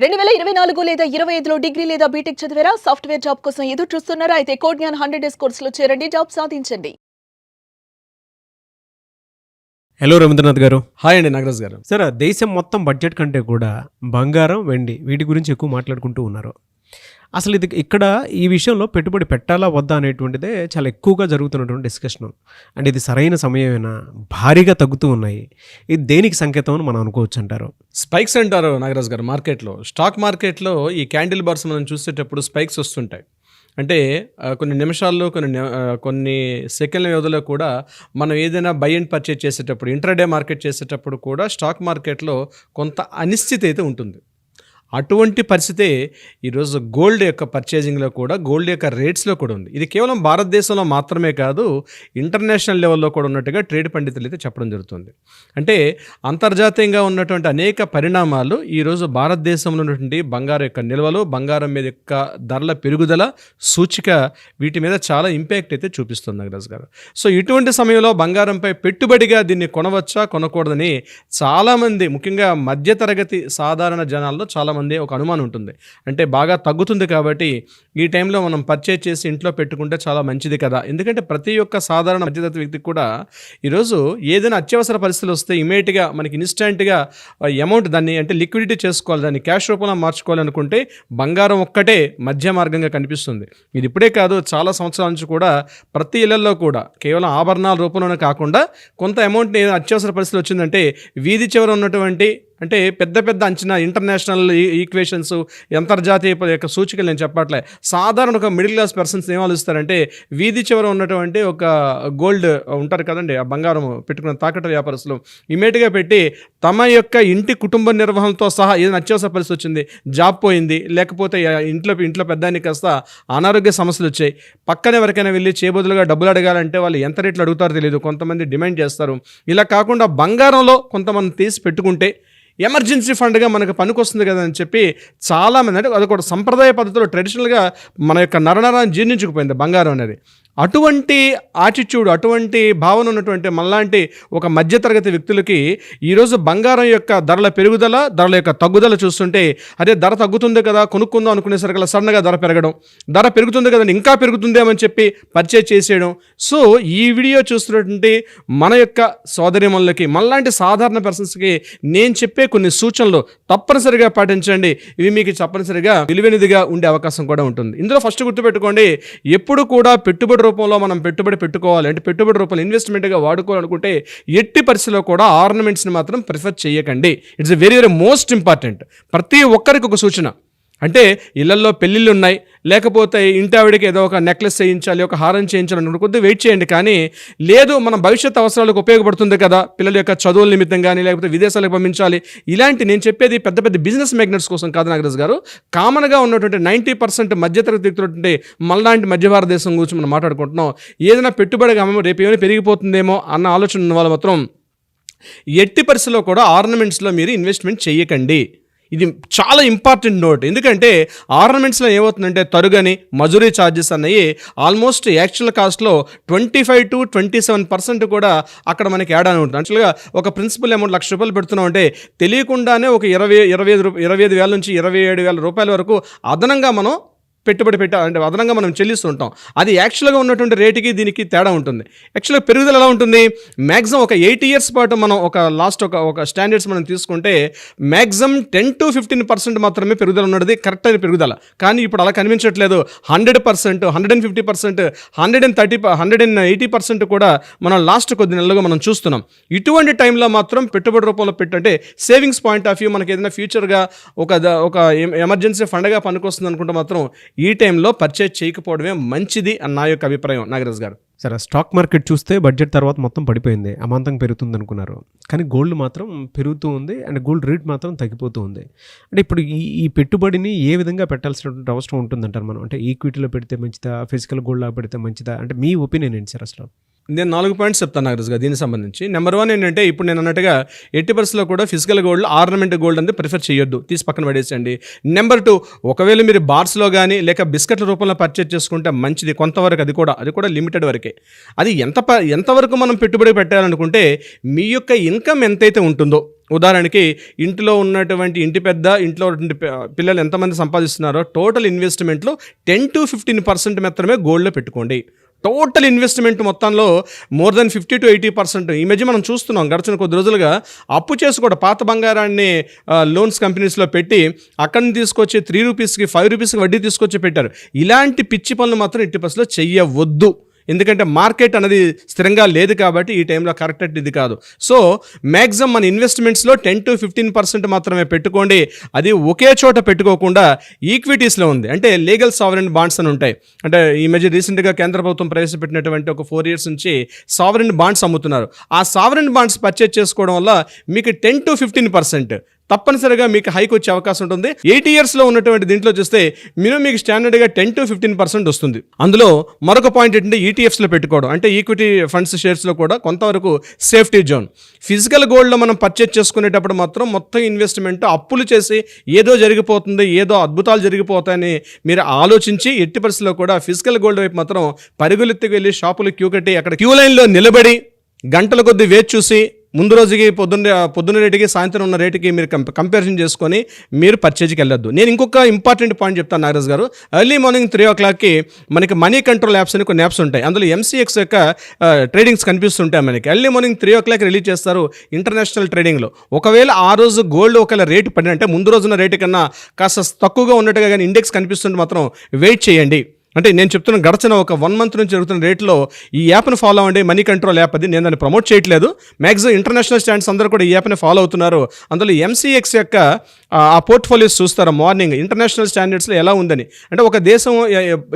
రెండు వేల ఇరవై నాలుగు లేదా ఇరవై ఐదులో డిగ్రీ లేదా బీటెక్ చదివారా? సాఫ్ట్వేర్ జాబ్ కోసం ఎదురు చూస్తున్నారా? అయితే కోడ్ జ్ఞాన్ హండ్రెడ్ డేస్ కోర్సులో చేరండి జాబ్ సాధించండి. హలో రవీంద్రనాథ్ గారు. హాయ్ అండి నాగరాజ్ గారు. సార్ దేశం మొత్తం బడ్జెట్ కంటే కూడా బంగారం వెండి వీటి గురించి ఎక్కువ మాట్లాడుకుంటూ ఉన్నారు. అసలు ఇది ఇక్కడ ఈ విషయంలో పెట్టుబడి పెట్టాలా వద్దా అనేటువంటిదే చాలా ఎక్కువగా జరుగుతున్నటువంటి డిస్కషన్. అండ్ ఇది సరైన సమయమేనా? భారీగా తగ్గుతూ ఉన్నాయి. ఇది దేనికి సంకేతం అని మనం అనుకోవచ్చు అంటారు స్పైక్స్ అంటారు నాగరాజ్ గారు మార్కెట్లో. స్టాక్ మార్కెట్లో ఈ క్యాండిల్ బార్స్ మనం చూసేటప్పుడు స్పైక్స్ వస్తుంటాయి. అంటే కొన్ని నిమిషాల్లో కొన్ని కొన్ని సెకండ్ల వ్యవధిలో కూడా మనం ఏదైనా బై అండ్ పర్చేజ్ చేసేటప్పుడు ఇంటర్డే మార్కెట్ చేసేటప్పుడు కూడా స్టాక్ మార్కెట్లో కొంత అనిశ్చిత అయితే ఉంటుంది. అటువంటి పరిస్థితే ఈరోజు గోల్డ్ యొక్క పర్చేజింగ్లో కూడా గోల్డ్ యొక్క రేట్స్లో కూడా ఉంది. ఇది కేవలం భారతదేశంలో మాత్రమే కాదు ఇంటర్నేషనల్ లెవెల్లో కూడా ఉన్నట్టుగా ట్రేడ్ పండితులు అయితే చెప్పడం జరుగుతుంది. అంటే అంతర్జాతీయంగా ఉన్నటువంటి అనేక పరిణామాలు ఈరోజు భారతదేశంలో ఉన్నటువంటి బంగారం యొక్క నిల్వలు బంగారం మీద యొక్క ధరల పెరుగుదల సూచిక వీటి మీద చాలా ఇంపాక్ట్ అయితే చూపిస్తుంది నాగరాజ్ గారు. సో ఇటువంటి సమయంలో బంగారంపై పెట్టుబడిగా దీన్ని కొనవచ్చా కొనకూడదని చాలామంది ముఖ్యంగా మధ్యతరగతి సాధారణ జనాల్లో చాలామంది ఒక అనుమానం ఉంటుంది. అంటే బాగా తగ్గుతుంది కాబట్టి ఈ టైంలో మనం పర్చేజ్ చేసి ఇంట్లో పెట్టుకుంటే చాలా మంచిది కదా. ఎందుకంటే ప్రతి ఒక్క సాధారణ మధ్యతరగతి వ్యక్తికి కూడా ఈరోజు ఏదైనా అత్యవసర పరిస్థితులు వస్తే ఇమీడియట్గా మనకి ఇన్స్టెంట్గా అమౌంట్ దాన్ని అంటే లిక్విడిటీ చేసుకోవాలి దాన్ని క్యాష్ రూపంలో మార్చుకోవాలనుకుంటే బంగారం ఒక్కటే మధ్య మార్గంగా కనిపిస్తుంది. ఇది ఇప్పుడే కాదు చాలా సంవత్సరాల నుంచి కూడా ప్రతి ఇళ్ళలో కూడా కేవలం ఆభరణాల రూపంలోనే కాకుండా కొంత అమౌంట్ని ఏదైనా అత్యవసర పరిస్థితి వచ్చిందంటే వీధి చివర ఉన్నటువంటి అంటే పెద్ద పెద్ద అంచనా ఇంటర్నేషనల్ ఈక్వేషన్స్ e- అంతర్జాతీయ యొక్క సూచికలు నేను చెప్పట్లే. సాధారణ ఒక మిడిల్ క్లాస్ పర్సన్స్ ఏం ఆలోచిస్తారంటే వీధి చివర ఉన్నటువంటి ఒక గోల్డ్ ఉంటారు కదండి ఆ బంగారం పెట్టుకున్న తాకట్టు వ్యాపారస్తులు. ఇమీడియట్గా పెట్టి తమ యొక్క ఇంటి కుటుంబ నిర్వహణతో సహా ఏదైనా అత్యవసర పరిస్థితి వచ్చింది జాబ్ పోయింది లేకపోతే ఇంట్లో ఇంట్లో పెద్దానికి కాస్త అనారోగ్య సమస్యలు వచ్చాయి. పక్కన ఎవరికైనా వెళ్ళి చేబదులుగా డబ్బులు అడగాలంటే వాళ్ళు ఎంత రేట్లు అడుగుతారో తెలియదు కొంతమంది డిమాండ్ చేస్తారు. ఇలా కాకుండా బంగారంలో కొంతమంది తీసి పెట్టుకుంటే ఎమర్జెన్సీ ఫండ్గా మనకు పనికొస్తుంది కదా అని చెప్పి చాలామంది అంటే అది కూడా సంప్రదాయ పద్ధతిలో ట్రెడిషనల్గా మన యొక్క నరనరాన్ని జీర్ణించుకుపోయింది బంగారం అనేది. అటువంటి ఆటిట్యూడ్ అటువంటి భావన ఉన్నటువంటి మనలాంటి ఒక మధ్యతరగతి వ్యక్తులకి ఈరోజు బంగారం యొక్క ధరల పెరుగుదల ధరల యొక్క తగ్గుదల చూస్తుంటే అదే ధర తగ్గుతుంది కదా కొనుక్కుందాం అనుకునేసరికి సడన్గా ధర పెరగడం ధర పెరుగుతుంది కదా ఇంకా పెరుగుతుందేమని చెప్పి పర్చేజ్ చేసేయడం. సో ఈ వీడియో చూస్తున్నటువంటి మన యొక్క సోదరిమణులకి మనలాంటి సాధారణ పర్సన్స్కి నేను చెప్పే కొన్ని సూచనలు తప్పనిసరిగా పాటించండి. ఇవి మీకు తప్పనిసరిగా విలువైనదిగా ఉండే అవకాశం కూడా ఉంటుంది. ఇందులో ఫస్ట్ గుర్తుపెట్టుకోండి ఎప్పుడు కూడా పెట్టుబడి రూపంలో మనం పెట్టుబడి పెట్టుకోవాలి అంటే పెట్టుబడి రూపంలో ఇన్వెస్ట్మెంట్గా వాడుకోవాలనుకుంటే ఎట్టి పరిస్థితిలో కూడా ఆర్నమెంట్స్ని మాత్రం ప్రిఫర్ చేయకండి. It's very very most important ప్రతి ఒక్కరికి ఒక సూచన. అంటే ఇళ్ళల్లో పెళ్ళిళ్ళు ఉన్నాయి లేకపోతే ఇంటి ఆవిడకి ఏదో ఒక నెక్లెస్ చేయించాలి ఒక హారం చేయించాలి అనుకుంటే కొద్దిగా వెయిట్ చేయండి. కానీ లేదు మన భవిష్యత్ అవసరాలకు ఉపయోగపడుతుంది కదా పిల్లల యొక్క చదువుల నిమిత్తం కానీ లేకపోతే విదేశాలకు పంపించాలి. ఇలాంటి నేను చెప్పేది పెద్ద పెద్ద బిజినెస్ మ్యాగ్నెట్స్ కోసం కాదు నాగరాజ్ గారు. కామన్గా ఉన్నటువంటి నైంటీ పర్సెంట్ మధ్యతరగతి వ్యక్తులు మళ్ళాంటి మధ్య భారతదేశం గురించి మనం మాట్లాడుకుంటున్నాం. ఏదైనా పెట్టుబడిగా రేపు ఏమైనా పెరిగిపోతుందేమో అన్న ఆలోచన ఉన్న వాళ్ళు మాత్రం ఎట్టి పరిస్థితిలో కూడా ఆర్నమెంట్స్లో మీరు ఇన్వెస్ట్మెంట్ చేయకండి. ఇది చాలా ఇంపార్టెంట్ నోట్ ఎందుకంటే ఆర్నమెంట్స్లో ఏమవుతుందంటే తరుగని మజూరీ ఛార్జెస్ అన్నవి ఆల్మోస్ట్ యాక్చువల్ కాస్ట్లో twenty five to twenty seven percent కూడా అక్కడ మనకి యాడ్ అని ఉంటుంది యాక్చువల్గా ఒక ప్రిన్సిపల్ అమౌంట్ లక్ష రూపాయలు పెడుతున్నాం అంటే తెలియకుండానే ఒక ఇరవై ఇరవై ఐదు ఇరవై ఐదు వేల నుంచి ఇరవై ఏడు వేల రూపాయల వరకు అదనంగా మనం పెట్టుబడి పెట్టా అంటే అదనంగా మనం చెల్లిస్తుంటాం అది యాక్చువల్గా ఉన్నటువంటి రేటుకి దీనికి తేడా ఉంటుంది. యాక్చువల్గా పెరుగుదల ఎలా ఉంటుంది? మ్యాక్సిమం ఒక ఎయిట్ ఇయర్స్ పాటు మనం ఒక లాస్ట్ ఒక ఒక స్టాండర్డ్స్ మనం తీసుకుంటే maximum ten to fifteen percent మాత్రమే పెరుగుదల ఉన్నది కరెక్ట్ అయిన పెరుగుదల. కానీ ఇప్పుడు అలా కనిపించట్లేదు. Hundred percent hundred and fifty percent hundred and thirty hundred and eighty percent కూడా మనం లాస్ట్ కొద్ది నెలలుగా మనం చూస్తున్నాం. ఇటువంటి టైంలో మాత్రం పెట్టుబడి రూపంలో పెట్టంటే సేవింగ్స్ పాయింట్ ఆఫ్ వ్యూ మనకి ఏదైనా ఫ్యూచర్గా ఒక ఒక ఎమర్జెన్సీ ఫండ్గా పనికొస్తుంది అనుకుంటే మాత్రం ఈ టైంలో పర్చేజ్ చేయకపోవడమే మంచిది అన్న నా యొక్క అభిప్రాయం నాగరాజ్ గారు. సరే స్టాక్ మార్కెట్ చూస్తే బడ్జెట్ తర్వాత మొత్తం పడిపోయింది అమాంతం పెరుగుతుంది అనుకున్నారు కానీ గోల్డ్ మాత్రం పెరుగుతూ ఉంది అండ్ గోల్డ్ రేట్ మాత్రం తగ్గిపోతూ ఉంది. అంటే ఇప్పుడు ఈ ఈ పెట్టుబడిని ఏ విధంగా పెట్టాల్సినటువంటి అవసరం ఉంటుందంటారు మనం? అంటే ఈక్విటీలో పెడితే మంచిదా ఫిజికల్ గోల్డ్లో పెడితే మంచిదా? అంటే మీ ఒపీనియన్ ఏంటి సార్ అసలు? నేను నాలుగు పాయింట్స్ చెప్తాను నాగరాజుగా దీనికి సంబంధించి. నెంబర్ వన్ ఏంటంటే ఇప్పుడు నేను అన్నట్టుగా ఎట్టి పరిస్థితుల్లో కూడా ఫిజికల్ గోల్డ్ ఆర్నమెంట్ గోల్డ్ అనేది ప్రిఫర్ చేయొద్దు. తీసి పక్కన పడేసండి నెంబర్ టూ ఒకవేళ మీరు బార్స్లో కానీ లేక బిస్కెట్ల రూపంలో పర్చేజ్ చేసుకుంటే మంచిది. కొంతవరకు అది కూడా అది కూడా లిమిటెడ్ వరకే. అది ఎంత ప ఎంతవరకు మనం పెట్టుబడి పెట్టాలనుకుంటే మీ యొక్క ఇన్కమ్ ఎంతైతే ఉంటుందో ఉదాహరణకి ఇంట్లో ఉన్నటువంటి ఇంటి పెద్ద ఇంట్లో ఉన్నటువంటి పిల్లలు ఎంతమంది సంపాదిస్తున్నారో టోటల్ ఇన్వెస్ట్మెంట్లో టెన్ టు ఫిఫ్టీన్ పర్సెంట్ మాత్రమే గోల్డ్లో పెట్టుకోండి. టోటల్ ఇన్వెస్ట్మెంట్ మొత్తంలో more than fifty to eighty percent. ఈ మధ్య మనం చూస్తున్నాం గడిచిన కొద్ది రోజులుగా అప్పు చేసి కూడా పాత బంగారాన్ని లోన్స్ కంపెనీస్లో పెట్టి అక్కడిని తీసుకొచ్చి త్రీ రూపీస్కి ఫైవ్ రూపీస్కి వడ్డీ తీసుకొచ్చి పెట్టారు. ఇలాంటి పిచ్చి పనులు మాత్రం ఎట్టి పరిస్థితుల్లో చెయ్యవద్దు. ఎందుకంటే మార్కెట్ అనేది స్థిరంగా లేదు కాబట్టి ఈ టైంలో కరెక్ట్ ఇది కాదు. సో మ్యాక్సిమం మన ఇన్వెస్ట్మెంట్స్లో టెన్ టు ఫిఫ్టీన్ పర్సెంట్ మాత్రమే పెట్టుకోండి. అది ఒకే చోట పెట్టుకోకుండా ఈక్విటీస్లో ఉంది. అంటే లీగల్ సావరెన్ బాండ్స్ అని ఉంటాయి. అంటే ఈ మధ్య రీసెంట్గా కేంద్ర ప్రభుత్వం ప్రవేశపెట్టినటువంటి ఒక ఫోర్ ఇయర్స్ నుంచి సావరెన్ బాండ్స్ అమ్ముతున్నారు. ఆ సావరెన్ బాండ్స్ పర్చేజ్ చేసుకోవడం వల్ల మీకు టెన్ టు ఫిఫ్టీన్ పర్సెంట్ తప్పనిసరిగా మీకు హైక్ వచ్చే అవకాశం ఉంటుంది. ఎయిటీ ఇయర్స్లో ఉన్నటువంటి దీంట్లో చూస్తే మినిమం మీకు స్టాండర్డ్గా టెన్ టు ఫిఫ్టీన్ పర్సెంట్ వస్తుంది. అందులో మరొక పాయింట్ ఏంటంటే ఈటీఎఫ్స్లో పెట్టుకోవడం. అంటే ఈక్విటీ ఫండ్స్ షేర్స్లో కూడా కొంతవరకు సేఫ్టీ జోన్ ఫిజికల్ గోల్డ్లో మనం పర్చేజ్ చేసుకునేటప్పుడు మాత్రం మొత్తం ఇన్వెస్ట్మెంట్ అప్పులు చేసి ఏదో జరిగిపోతుంది ఏదో అద్భుతాలు జరిగిపోతాయని మీరు ఆలోచించి ఎట్టి పరిస్థితుల్లో కూడా ఫిజికల్ గోల్డ్ వైపు మాత్రం పరుగులెత్తుకు వెళ్ళి షాపులు క్యూ కట్టి అక్కడ క్యూ లైన్లో నిలబడి గంటల కొద్ది వేచి చూసి ముందు రోజుకి పొద్దున్న పొద్దున్న రేటుకి సాయంత్రం ఉన్న రేటుకి మీరు కంపారిజన్ చేసుకొని మీరు పర్చేజ్కి వెళ్ళొద్దు. నేను ఇంకొక ఇంపార్టెంట్ పాయింట్ చెప్తాను నాగరాజ్ గారు. ఎర్లీ మార్నింగ్ త్రీ ఓ క్లాక్కి మనకి మనీ కంట్రోల్ యాప్స్ అని కొన్ని యాప్స్ ఉంటాయి. అందులో ఎంసీఎక్స్ యొక్క ట్రేడింగ్స్ కనిపిస్తుంటాయి మనకి. Early morning three o'clock release చేస్తారు ఇంటర్నేషనల్ ట్రేడింగ్లో ఒకవేళ ఆ రోజు గోల్డ్ ఒకవేళ రేటు పడిన అంటే ముందు రోజున రేటు కన్నా కాస్త తక్కువగా ఉన్నట్టుగా కానీ ఇండెక్స్ కనిపిస్తుంటే మాత్రం వెయిట్ చేయండి. అంటే నేను చెప్తున్న గడచిన ఒక వన్ మంత్ నుంచి జరుగుతున్న రేట్లో ఈ యాప్ని ఫాలో అవ్వండి. మనీ కంట్రోల్ యాప్ అది. నేను దాన్ని ప్రమోట్ చేయట్లేదు. మ్యాక్సిమం ఇంటర్నేషనల్ స్టాండ్స్ అందరూ కూడా ఈ యాప్ని ఫాలో అవుతున్నారు. అందులో ఎంసీఎక్స్ యొక్క ఆ, పోర్ట్ఫోలియోస్ చూస్తారు? మార్నింగ్ ఇంటర్నేషనల్ స్టాండర్డ్స్లో ఎలా ఉందని. అంటే ఒక దేశం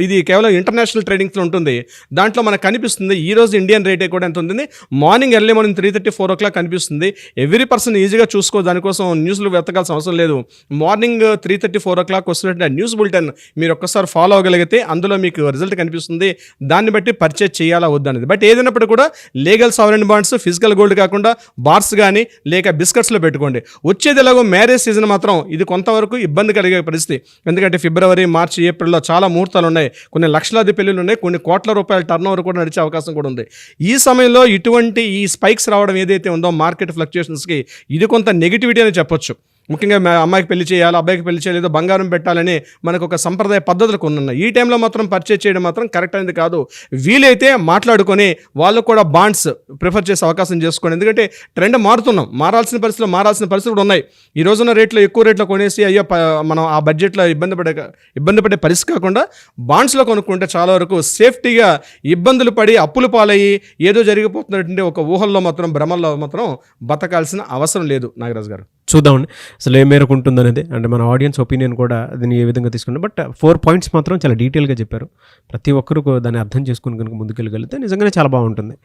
ఇది కేవలం ఇంటర్నేషనల్ ట్రేడింగ్స్లో ఉంటుంది. దాంట్లో మనకు కనిపిస్తుంది ఈ రోజు ఇండియన్ రేటే కూడా ఎంత ఉంటుంది? Morning early morning three thirty four o'clock కనిపిస్తుంది ఎవ్రీ పర్సన్ ఈజీగా చూసుకో దానికోసం న్యూస్లు వెతకాల్సిన అవసరం లేదు. Morning three thirty four o'clock వస్తున్నట్టు న్యూస్ బులెటిన్ మీరు ఒక్కసారి ఫాలో అవ్వగలిగితే అందులో మీకు రిజల్ట్ కనిపిస్తుంది. దాన్ని బట్టి పర్చేజ్ చేయాలా వద్దనేది బట్ ఏదైనప్పుడు కూడా legal sovereign bonds physical gold కాకుండా బార్స్ కానీ లేక బిస్కెట్స్లో పెట్టుకోండి. వచ్చేది ఎలాగో మ్యారేజ్ సీజన్ మాత్రం ఇది కొంతవరకు ఇబ్బంది కలిగే పరిస్థితి. ఎందుకంటే ఫిబ్రవరి మార్చి ఏప్రిల్లో చాలా ముహూర్తాలు ఉన్నాయి. కొన్ని లక్షలాది పెళ్ళిళ్ళు ఉన్నాయి. కొన్ని కోట్ల రూపాయల టర్న్ ఓవర్ కూడా నడిచే అవకాశం కూడా ఉంది. ఈ సమయంలో ఇటువంటి ఈ స్పైక్స్ రావడం ఏదైతే ఉందో మార్కెట్ ఫ్లక్చుయేషన్స్కి ఇది కొంత నెగిటివిటీ అని చెప్పొచ్చు. ముఖ్యంగా మా అమ్మాయికి పెళ్ళి చేయాలి అబ్బాయికి పెళ్ళి చేయలేదో బంగారం పెట్టాలని మనకు ఒక సంప్రదాయ పద్ధతులు కొన్ని ఉన్నాయి. ఈ టైంలో మాత్రం పర్చేజ్ చేయడం మాత్రం కరెక్ట్ అనేది కాదు. వీలైతే మాట్లాడుకొని వాళ్ళు కూడా బాండ్స్ ప్రిఫర్ చేసే అవకాశం చేసుకోండి. ఎందుకంటే ట్రెండ్ మారుతున్నాం. మారాల్సిన పరిస్థితులు మారాల్సిన పరిస్థితులు కూడా ఉన్నాయి. ఈ రోజున రేట్లో ఎక్కువ రేట్లో కొనేసి అయ్యో మనం ఆ బడ్జెట్లో ఇబ్బంది పడే ఇబ్బంది పడే పరిస్థితి కాకుండా బాండ్స్లో కొనుక్కుంటే చాలా వరకు సేఫ్టీగా ఇబ్బందులు పడి అప్పులు పాలయ్యి ఏదో జరిగిపోతున్నటువంటి ఒక ఊహల్లో మాత్రం భ్రమల్లో మాత్రం బతకాల్సిన అవసరం లేదు నాగరాజు గారు. చూద్దామండి. అసలు ఏ మేరకు ఉంటుందనేది అంటే మన ఆడియన్స్ ఒపీనియన్ కూడా దీన్ని ఏ విధంగా తీసుకుంటాం బట్ ఫోర్ పాయింట్స్ మాత్రం చాలా డీటెయిల్గా చెప్పారు. ప్రతి ఒక్కరు దాన్ని అర్థం చేసుకుని కనుక ముందుకెళ్ళగలిగితే నిజంగానే చాలా బాగుంటుంది.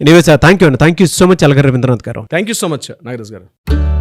ఎనీవేస్ థ్యాంక్ యూ అండి. Thank you so much అలగారు Ravindranath garu. Thank you so much Nagaraj garu.